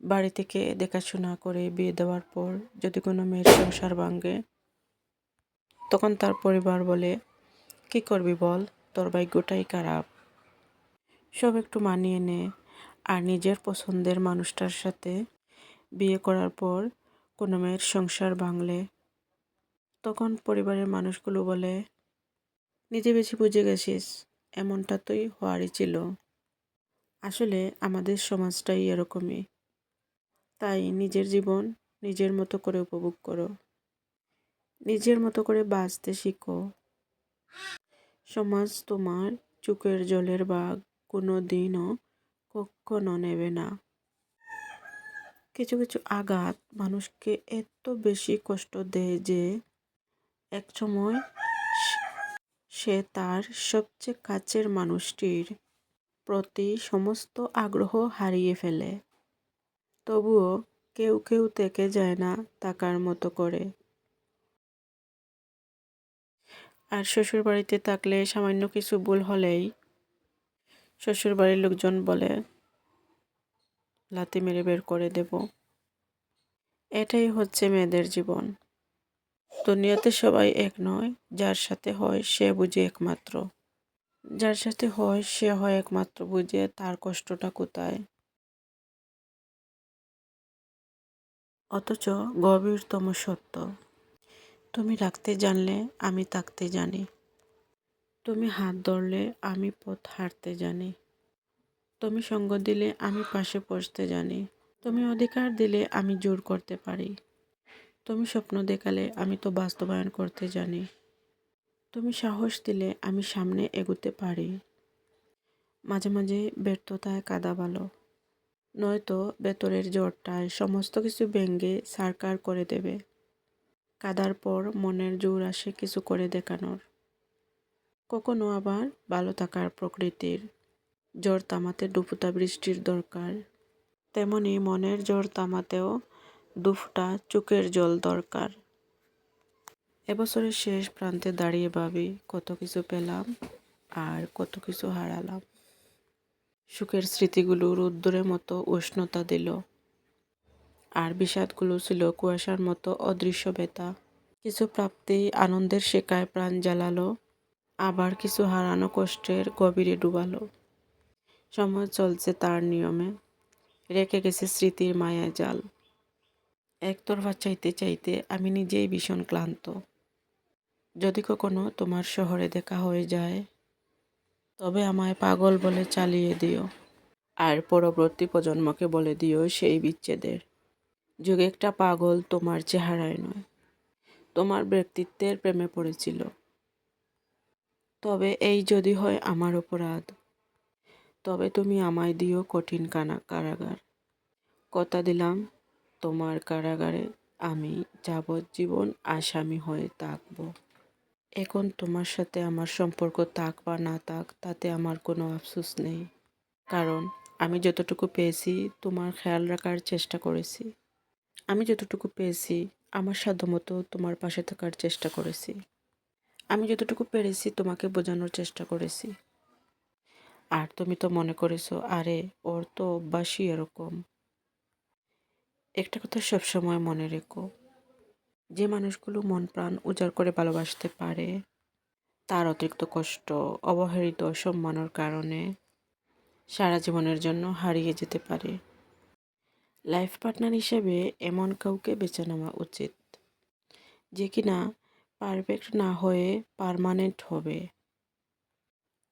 বাড়ি থেকে দেখাশোনা করে বিয়ে দেওয়ার পর যদি কোনো মেয়ের সংসার ভাঙে, তখন তার পরিবার বলে, কি করবি বল? তোর ভাগ্যটাই খারাপ। সব একটু মানিয়ে নে। আর নিজের পছন্দের মানুষটার সাথে বিয়ে করার পর কোনো মেয়ের সংসার ভাঙলে, তখন পরিবারের মানুষগুলো বলে, নিজে বেশি বুঝে গেছিস, এমনটা তোই হওয়ারই ছিল। আসলে আমাদের সমাজটাই এরকমই। তাই নিজের জীবন নিজের মতো করে উপভোগ করো। নিজের মতো করে বাঁচতে শিখো। সমাজ তোমার চোখের জলের বাঘ কোনো দিনও কখনো নেবে না। কিছু কিছু আঘাত মানুষকে এত বেশি কষ্ট দেয় যে এক সময় সে তার সবচেয়ে কাছের মানুষটির প্রতি সমস্ত আগ্রহ হারিয়ে ফেলে। তবুও কেউ কেউ থেকে যায় না তাকার মতো করে। আর শ্বশুর বাড়িতে থাকলে সামান্য কিছু ভুল হলেই শ্বশুর বাড়ির লোকজন বলে, লাথি মেরে বের করে দেব। এটাই হচ্ছে মেয়েদের জীবন। দুনিয়াতে সবাই এক নয়, যার সাথে হয় সে বুঝে একমাত্র। যার সাথে হয় সে হয় একমাত্র বুঝে তার কষ্টটা কোথায়। অথচ গভীরতম সত্য। তুমি রাখতে জানলে আমি থাকতে জানি। তুমি হাত ধরলে আমি পথ হাঁটতে জানি। তুমি সঙ্গ দিলে আমি পাশে বসতে জানি। তুমি অধিকার দিলে আমি জোর করতে পারি। তুমি স্বপ্ন দেখালে আমি তো বাস্তবায়ন করতে জানি। তুমি সাহস দিলে আমি সামনে এগোতে পারি। মাঝে মাঝে ব্যর্থতায় কাদা ভালো নয়তো ভেতরের জ্বরটায় সমস্ত কিছু ভেঙে সারকার করে দেবে। কাদার পর মনের জোর আসে কিছু করে দেখানোর। কখনো আবার ভালো থাকার প্রকৃতির। জ্বর তামাতে ডুপুতা বৃষ্টির দরকার। তেমনি মনের জ্বর তামাতেও দুফটা চোখের জল দরকার। এবছরের শেষ প্রান্তে দাঁড়িয়ে ভাবি, কত কিছু পেলাম আর কত কিছু হারালাম। সুখের স্মৃতিগুলো রোদ্দুরের মতো উষ্ণতা দিল। আর বিষাদগুলো ছিল কুয়াশার মতো অদৃশ্য বেতা। কিছু প্রাপ্তি আনন্দের শেখায় প্রাণ জ্বালালো, আবার কিছু হারানো কষ্টের গভীরে ডুবালো। সময় চলছে তার নিয়মে। রেখে গেছে স্মৃতির মায়া জাল। একতরফা চাইতে চাইতে আমি নিজেই ভীষণ ক্লান্ত। যদি কখনো তোমার শহরে দেখা হয়ে যায় তবে আমায় পাগল বলে চালিয়ে দিও। আর পরবর্তী প্রজন্মকে বলে দিও সেই বিচ্ছেদের। যুগে একটা পাগল তোমার চেহারায় নয়, তোমার ব্যক্তিত্বের প্রেমে পড়েছিল। তবে এই যদি হয় আমার অপরাধ, তবে তুমি আমায় দিও কঠিন কানা কারাগার। কথা দিলাম, তোমার কারাগারে আমি যাবজ্জীবন আসামি হয়ে থাকব। এখন তোমার সাথে আমার সম্পর্ক থাক বা না থাক, তাতে আমার কোনো আফসোস নেই। কারণ আমি যতটুকু পেয়েছি, তোমার খেয়াল রাখার চেষ্টা করেছি। আমি যতটুকু পেয়েছি, আমার সাধ্যমতো তোমার পাশে থাকার চেষ্টা করেছি। আমি যতটুকু পেরেছি, তোমাকে বোঝানোর চেষ্টা করেছি। আর তুমি তো মনে করেছ, আরে, ওর তো অভ্যাসই এরকম। একটা কথা সবসময় মনে রেখো যে মানুষগুলো মন প্রাণ উজাড় করে ভালোবাসতে পারে, তার অতিরিক্ত কষ্ট, অবহেলিত সম্মানের কারণে সারা জীবনের জন্য হারিয়ে যেতে পারে। লাইফ পার্টনার হিসেবে এমন কাউকে বেছে নেওয়া উচিত, যে কিনা পারফেক্ট না হয়ে পারমানেন্ট হবে,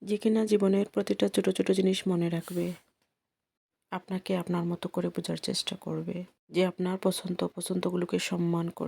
যে কিনা জীবনের প্রতিটা ছোট ছোট জিনিস মনে রাখবে, আপনাকে আপনার মতো করে বোঝার চেষ্টা করবে, যে আপনার পছন্দ অপছন্দগুলোকে সম্মান করবে